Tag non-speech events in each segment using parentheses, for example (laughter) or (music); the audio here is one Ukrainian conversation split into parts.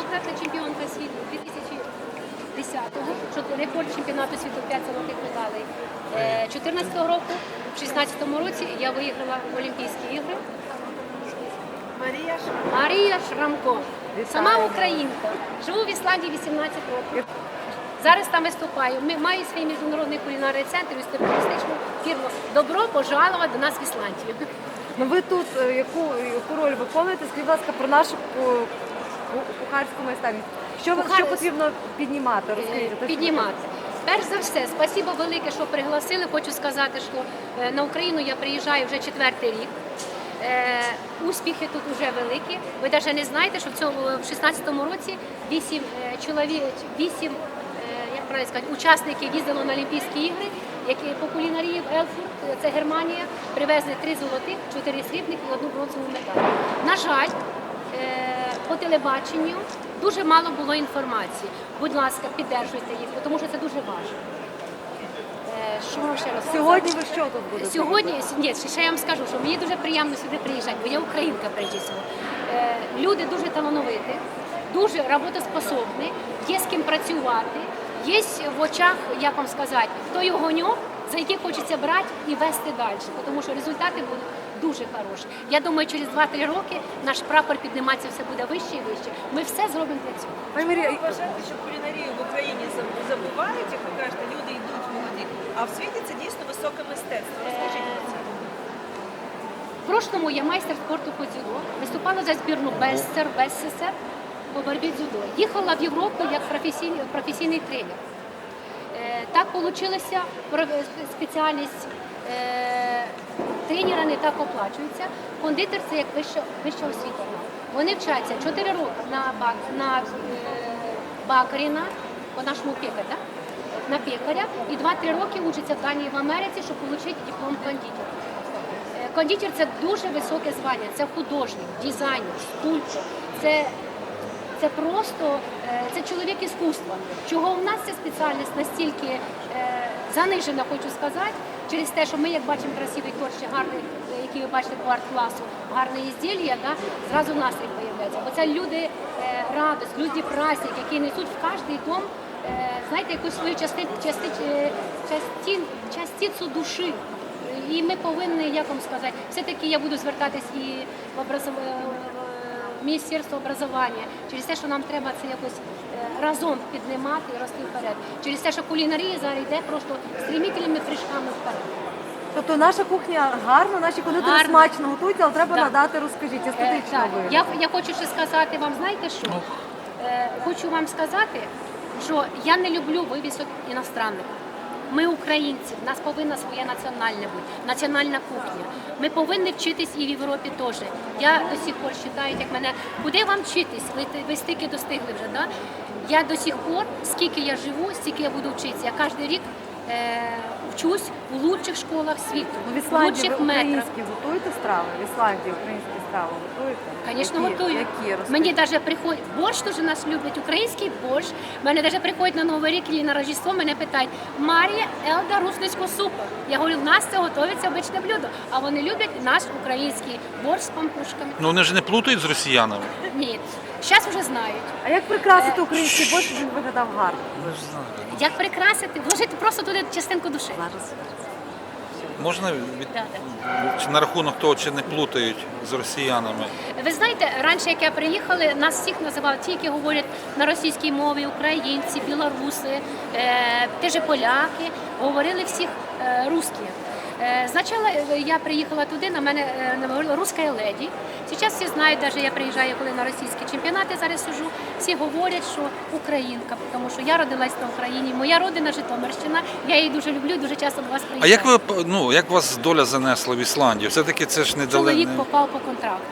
Неоднократна чемпіонка світу 2010-го, що рекорд чемпіонату світу 5 золотих медалей. Е, 14-го року, в 16-му році я виграла Олімпійські ігри. Марія Марія Шрамко. Сама українка. Живу в Ісландії 18 років. Зараз там виступаю. Ми маю свій міжнародний кулінарний центр і туристичну фірму. Добро пожаловать до нас в Ісландію. Ну ви тут е, яку, яку роль виконуєте? Скажіть, будь ласка, про нашу ку- кухарську майстерність. Що, Кухар- що потрібно піднімати? Розкажіть. Е, піднімати. Перш за все, спасибо велике, що пригласили. Хочу сказати, що е, на Україну я приїжджаю вже четвертий рік. Е, Успіхи тут вже великі. Ви навіть не знаєте, що в цьому в 16-му році вісім чоловік, вісім як правильно сказати, учасників їздило на Олімпійські ігри, які по кулінарії в Елфурт, це Германія, привезли три золотих, чотири срібних і одну бронзову медаль. На жаль, по телебаченню дуже мало було інформації. Будь ласка, піддержуйте їх, тому що це дуже важливо. Е, Що ще раз? Сьогодні ви що тут будете? Сьогодні ні, ще я вам скажу, що мені дуже приємно сюди приїжджати, бо я українка прежде всього. Е, Люди дуже талановиті, дуже роботоспособні, є з ким працювати, є в очах, як вам сказати, той огоньок, за який хочеться брати і вести далі, тому що результати будуть дуже хороші. Я думаю, через 2-3 роки наш прапор підніматися все буде вище і вище. Ми все зробимо для цього. Пані Марія, Ви вважаєте, що кулінарію в Україні забувають, як ви кажете, люди йдуть молоді, а в світі це дійсно високе мистецтво. Розкажіть про це. В прошлому я майстер спорту по дзюдо, виступала за збірну БССР, БССР по боротьбі дзюдо. Їхала в Європу як професійний, професійний тренер. Е, так вийшло, спеціальність е, тренера не так оплачується. Кондитер це як вища, вища освіта. Вони вчаться 4 роки на, бак, на е, бакарі, на, по-нашому пекар, да? на пекаря, і 2-3 роки учаться в Данії в Америці, щоб отримати диплом кондитера. Е, Кондитер це дуже високе звання, це художник, дизайнер, скульптор. Це, це просто е, це чоловік іскусства. Чого в нас ця спеціальність настільки занижена, хочу сказати, через те, що ми, як бачимо, красивий торт, гарний, е, який ви бачите по арт-класу, гарне ізділля, да, зразу настрій появляється. Бо це люди е, радость, люди праздник, які несуть в кожний дом, е, знаєте, якусь свою части, части, частин, частицю душі. І ми повинні, як вам сказати, все-таки я буду звертатись і в образов... Міністерство образування через те, що нам треба це якось е, разом піднімати і рости вперед. Через те, що кулінарія зараз йде просто стремительними прыжками вперед. тобто наша кухня гарна, наші кондитери Гарна. смачно готують, але треба Да. надати, розкажіть, Е, естетично так, вигляд. я, я хочу ще сказати вам, знаєте що? Е, хочу вам сказати, що я не люблю вивісок іностранних. Ми українці, в нас повинна своя національна бути, національна кухня. Ми повинні вчитись і в Європі теж. Я до сих пор вважаю, як мене, куди вам вчитись? Ви, стільки достигли вже, да? Я до сих пор, скільки я живу, стільки я буду вчитися. Я кожен рік е, вчусь у лучших школах світу, Ну, в в Ісландії лучших ви метрах. українські готуєте страви? В Ісландії українські страви готуєте? Звісно, Які? готую. Які? Розкажіть. Мені навіть приходять борщ дуже нас люблять, український борщ. Мене навіть приходять на Новий рік і на Рождество, мене питають, Марія Елда русницького супу. Я говорю, в нас це готується обичне блюдо. А вони люблять наш український борщ з пампушками. Ну вони ж не плутають з росіянами. Ні, зараз вже знають. А як прикрасити український борщ, щоб він виглядав гарно? Ви ж знаєте. Як прикрасити, вложити просто туди частинку душі. Зараз. Можна від... Да, чи на рахунок того, чи не плутають з росіянами? Ви знаєте, раніше, як я приїхала, нас всіх називали ті, які говорять на російській мові, українці, білоруси, е, теж поляки, говорили всіх е, русські. Е, Спочатку я приїхала туди, на мене е, говорила руська леді. Зараз всі знають, навіть я приїжджаю, коли на російські чемпіонати зараз сижу, всі говорять, що українка, тому що я родилась на Україні, моя родина Житомирщина, я її дуже люблю, дуже часто до вас А як ви ну як вас доля занесла в Ісландію? Все таки це ж не Чоловік попав по контракту.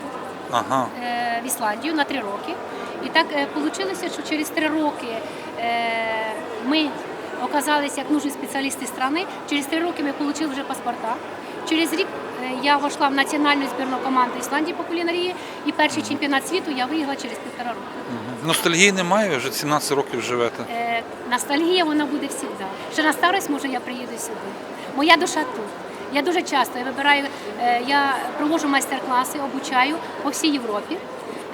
Ага. е, в Ісландію на три роки. І так вийшло, що через три роки е, ми оказалися як нужні спеціалісти країни. Через три роки ми отримали вже паспорта. Через рік е, я вийшла в національну збірну команду Ісландії по кулінарії, і перший чемпіонат світу я виграла через півтора року. Ностальгії немає, вже 17 років живете. Е, ностальгія вона буде завжди. Ще на старість, може, я приїду сюди. Моя душа тут. Я дуже часто я вибираю, е, я проводжу майстер-класи, обучаю по всій Європі.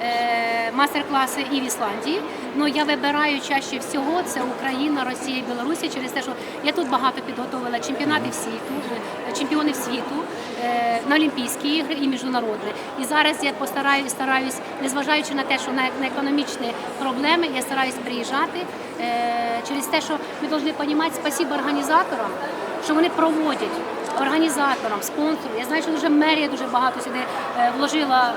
Е, мастер-класи і в Ісландії. Ну я вибираю чаще всього це Україна, Росія Білорусі через те, що я тут багато підготовила чемпіонатів світу, е, чемпіонів світу е, на Олімпійські ігри і міжнародні. І зараз я постараюсь, стараюсь, незважаючи на те, що на, економічні проблеми, я стараюсь приїжджати е, через те, що ми повинні розуміти, спасибо організаторам, що вони проводять організаторам, спонсорам. Я знаю, що вже мерія дуже багато сюди вложила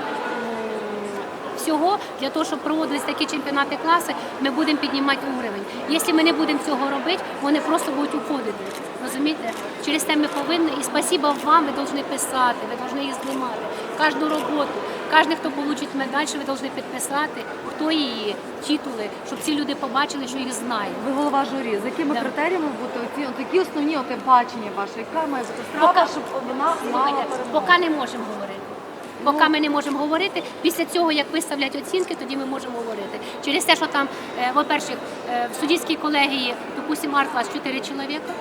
всього для того, щоб проводились такі чемпіонати класи, ми будемо піднімати уровень. Якщо ми не будемо цього робити, вони просто будуть уходити. Розумієте? Через те ми повинні, і спасіба вам, ви повинні писати, ви повинні їх знімати. Кожну роботу, кожен, хто отримає медаль, що ви повинні підписати, хто її, титули, щоб ці люди побачили, що їх знають. Ви голова журі. За якими Да. критеріями бути оці такі основні оте бачення ваше? Яка має бути страва, щоб вона мала перемогу? поки не можемо говорити. Поки ми не можемо говорити, після цього, як виставлять оцінки, тоді ми можемо говорити. Через те, що там, е, по-перше, е, в суддівській колегії, допустимо, арт-клас 4 чоловіка.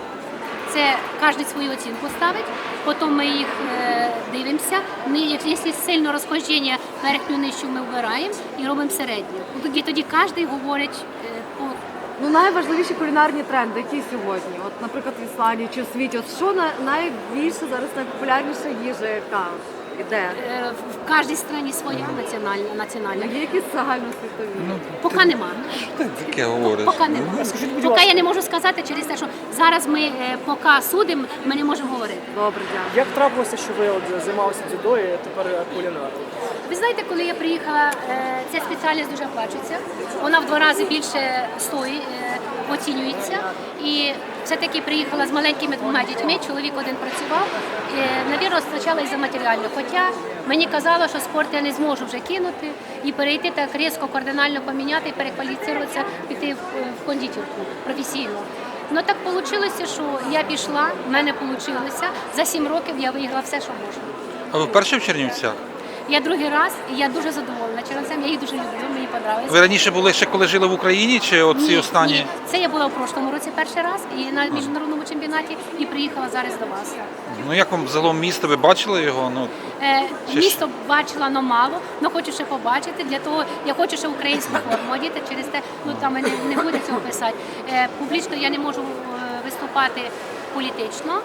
Це кожен свою оцінку ставить, потім ми їх е, дивимося. Ми, якщо сильно розхождення верхню нижчу ми вбираємо і робимо середню. Тоді тоді кожен говорить е, по Ну найважливіші кулінарні тренди, які сьогодні? От, наприклад, в Ісландії чи в світі, от що на найбільше зараз найпопулярніша їжа, яка іде? е, в кожній країні своя національна національна. Є якісь загальносвітові? Поки нема. Таке говориш. Поки не Ну, поки я не можу сказати через те, що зараз ми е, поки судимо, ми не можемо говорити. Добре, дякую. Як трапилося, що ви от займалися дзюдо і тепер кулінар? Ви знаєте, коли я приїхала, е, ця спеціальність дуже оплачується. Вона в два рази більше стоїть, оцінюється. І все-таки приїхала з маленькими двома дітьми. Чоловік один працював. Е, Навірно, спочатку із-за матеріально. Хоча мені казали, що спорт я не зможу вже кинути і перейти так різко, кардинально поміняти і перекваліфікуватися, піти в, в кондитерку професійно. Ну так вийшло, що я пішла, в мене вийшло. За сім років я виграла все, що можна. А ви вперше в Чернівцях? Я другий раз, і я дуже задоволена Чернівцем. Я їх дуже люблю, мені подобається. Ви раніше були ще коли жили в Україні, чи оці останні? ні, це я була в прошлому році перший раз і на міжнародному чемпіонаті і приїхала зараз до вас. Ну як вам загалом місто? Ви бачили його? Ну Е, Чи ж- місто бачила, але мало, але хочу ще побачити. Для того я хочу ще українську (laughs) форму одіти. Через те, ну там не, не буде цього писати. Е, публічно я не можу е, виступати політично.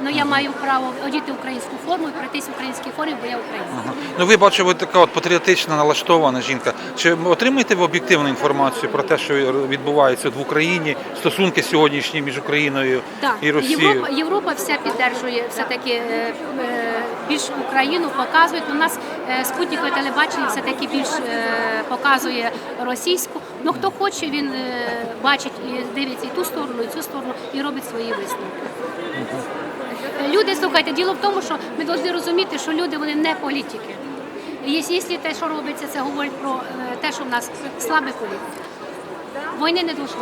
Але я маю право одіти українську форму і пройтись в українській формі, бо я українська. ага. ну ви бачу, ви така от патріотично налаштована жінка. Чи отримуєте ви об'єктивну інформацію про те, що відбувається от в Україні, стосунки сьогоднішні між Україною Так, і Росією? Європа, Європа вся підтримує все-таки е, е, більш Україну, показують. У нас е, спутникове телебачення все-таки більш е, показує російську. Ну хто хоче, він е, бачить і дивиться і ту сторону, і цю сторону, і робить свої висновки. Люди, слухайте, діло в тому, що ми повинні розуміти, що люди вони не політики. І Якщо те, що робиться, це говорить про е, те, що в нас слабі політики. Війни не дуже.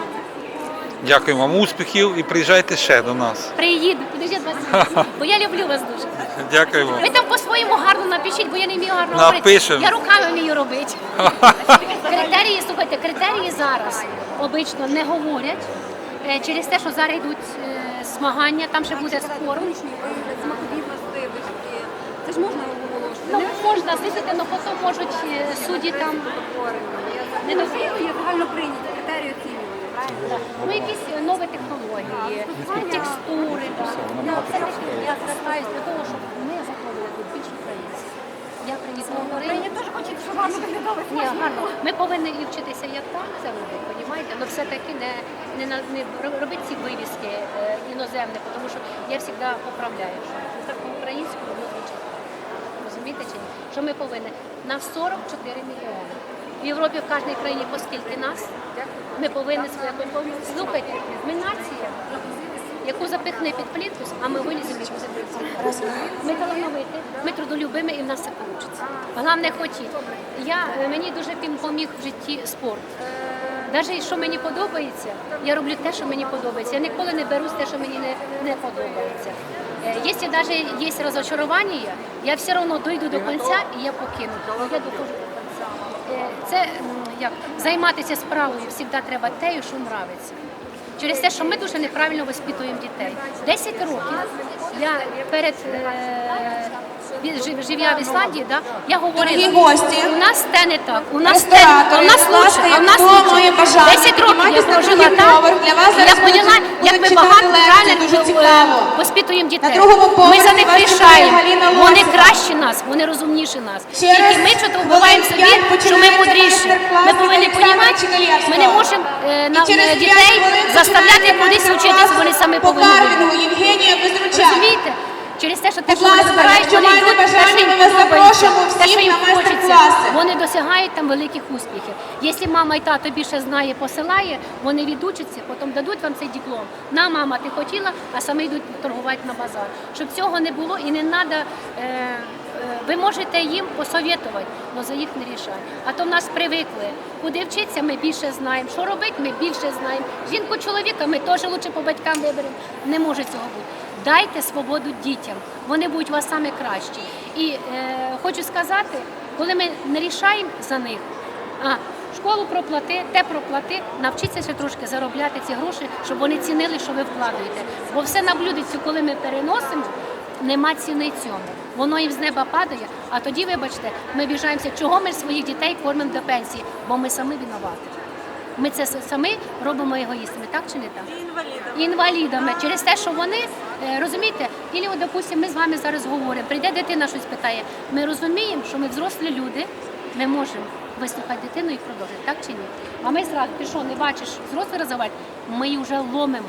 Дякую вам, успіхів і приїжджайте ще до нас. Приїду, 20 хвилин, (laughs) бо я люблю вас дуже. Дякую вам. Ви там по-своєму гарно напишіть, бо я не вмію гарно Напишем. говорити. Я руками вмію робити. (laughs) критерії, слухайте, критерії зараз обично не говорять е, через те, що зараз йдуть е, змагання, там ще буде скоро. Це ж можна оголошувати. Ну, можна слухайте, але потім можуть е, судді там не дозволити. є загально прийняті критерії оцінювання, правильно? Ну, якісь е, нові технології, текстури. Я звертаюся для того, щоб ми заходили тут більш українців. Я приїхала в Україну. теж хочуть, щоб вам виглядали гарно. Ми повинні і вчитися, як так це робити, розумієте? Але все-таки не, не, на- не робити ці вивіски е, іноземні, тому що я завжди поправляю, що так по-українському ми звучить. Розумієте чи ні? Що ми повинні? На 44 мільйони. В Європі в кожній країні по скільки нас, ми повинні своє Слухайте, ми нація, яку запихне під плінтус, а ми виліземо і Ми талановиті, ми трудолюбими і в нас все вийде. Головне хотіти. Я, е, мені дуже пім- поміг в житті спорт. Навіть що мені подобається, я роблю те, що мені подобається. Я ніколи не берусь те, що мені не, не подобається. Е, Якщо навіть є розочарування, я все одно дойду до кінця і я покину. Я до кінця. Е, Це як займатися справою завжди треба тею, що нравиться. Через те, що ми дуже неправильно воспитуємо дітей. 10 років я перед е, живя в Ісландії, да, я говорила, гості, у нас те не так, у нас те, а у нас лучше, а у нас лучше. бажання 10 років я на прожила другий там, поверх. Для вас і я зараз поняла, будуть- як будуть ми читати багато лекції, правильно дуже е, цікаво. воспитуємо дітей. другому Ми поверсі за них вас чекає рішаємо, Галина вони Лосєва. кращі нас, вони розумніші нас. Через Тільки ми чого вбиваємо собі, п'ять що ми починається мудріші. майстер-клас Ми від повинні Олександра розуміти, ми не можемо е, на І через е, п'ять дітей хвилин заставляти починається кудись майстер-клас вчитись, вони самі по повинні. карвінгу вибрати. Євгенія Безруча. Розумієте? Через те, що те, що вони збирають, вони йдуть, те, що їм подобається, те, що їм хочеться, вони досягають там великих успіхів. Якщо мама і тато більше знає, посилає, вони відучаться, потім дадуть вам цей диплом. На, мама, ти хотіла, а саме йдуть торгувати на базар. Щоб цього не було і не треба. Е, ви можете їм посовітувати, але за їх не рішать. А то в нас привикли. Куди вчитися, ми більше знаємо. Що робити, ми більше знаємо. Жінку чоловіка ми теж лучше по батькам виберемо. Не може цього бути. Дайте свободу дітям, вони будуть у вас саме кращі. І е, хочу сказати, коли ми не рішаємо за них, а школу проплати, те проплати, навчіться ще трошки заробляти ці гроші, щоб вони цінили, що ви вкладаєте. Бо все на блюдицю, коли ми переносимо, нема ціни цьому. Воно їм з неба падає, а тоді, вибачте, ми біжаємося, чого ми своїх дітей кормимо до пенсії, бо ми самі винуваті. Ми це самі робимо егоїстами, так чи не так? інвалідами через те, що вони розумієте, і от, допустимо, ми з вами зараз говоримо, прийде дитина щось питає. Ми розуміємо, що ми взрослі люди, ми можемо вислухати дитину і продовжити, так чи ні? А ми зразу, що, не бачиш взрослий розвивати, ми її вже ломимо.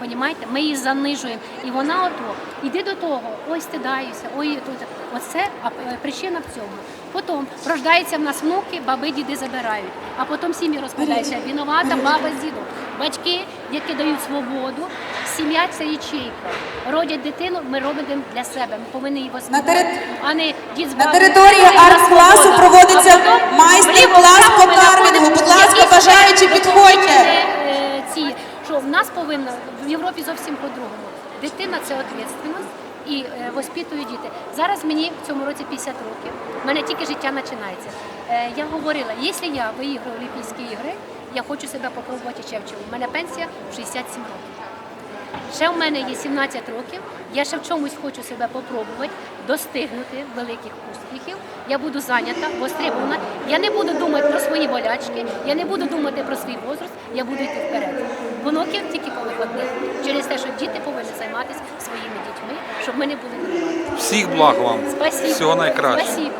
Понімаєте? Ми її занижуємо. І вона ото, іди до того, ой, стидаюся, ой, тут. Оце е, причина в цьому. Потім рождаються в нас внуки, баби, діди забирають. А потім сім'ї розпадаються. Винувата баба з дідом. Батьки, які дають свободу, сім'я це ячейка. Родять дитину, ми робимо для себе. Ми повинні її тери- А не дід з На території арт-класу проводиться майстер-клас по карвінгу. Будь ласка, е, підходьте. е, ці, що в нас повинна в Європі зовсім по-другому. Дитина це відповідальність і е, воспитують діти. Зараз мені в цьому році 50 років. У мене тільки життя починається. Е, я говорила, якщо я виіграю Олімпійські ігри, я хочу себе попробувати ще в чому. У мене пенсія в 67 років. Ще в мене є 17 років. Я ще в чомусь хочу себе попробувати, достигнути великих успіхів. Я буду зайнята, востребована. Я не буду думати про свої болячки, я не буду думати про свій возраст, я буду йти вперед. Внуків тільки по виходних. Через те, що діти повинні займатися своїми дітьми, щоб ми не були. Всіх благ вам. Спасибо. Всього найкращого. Спасибо.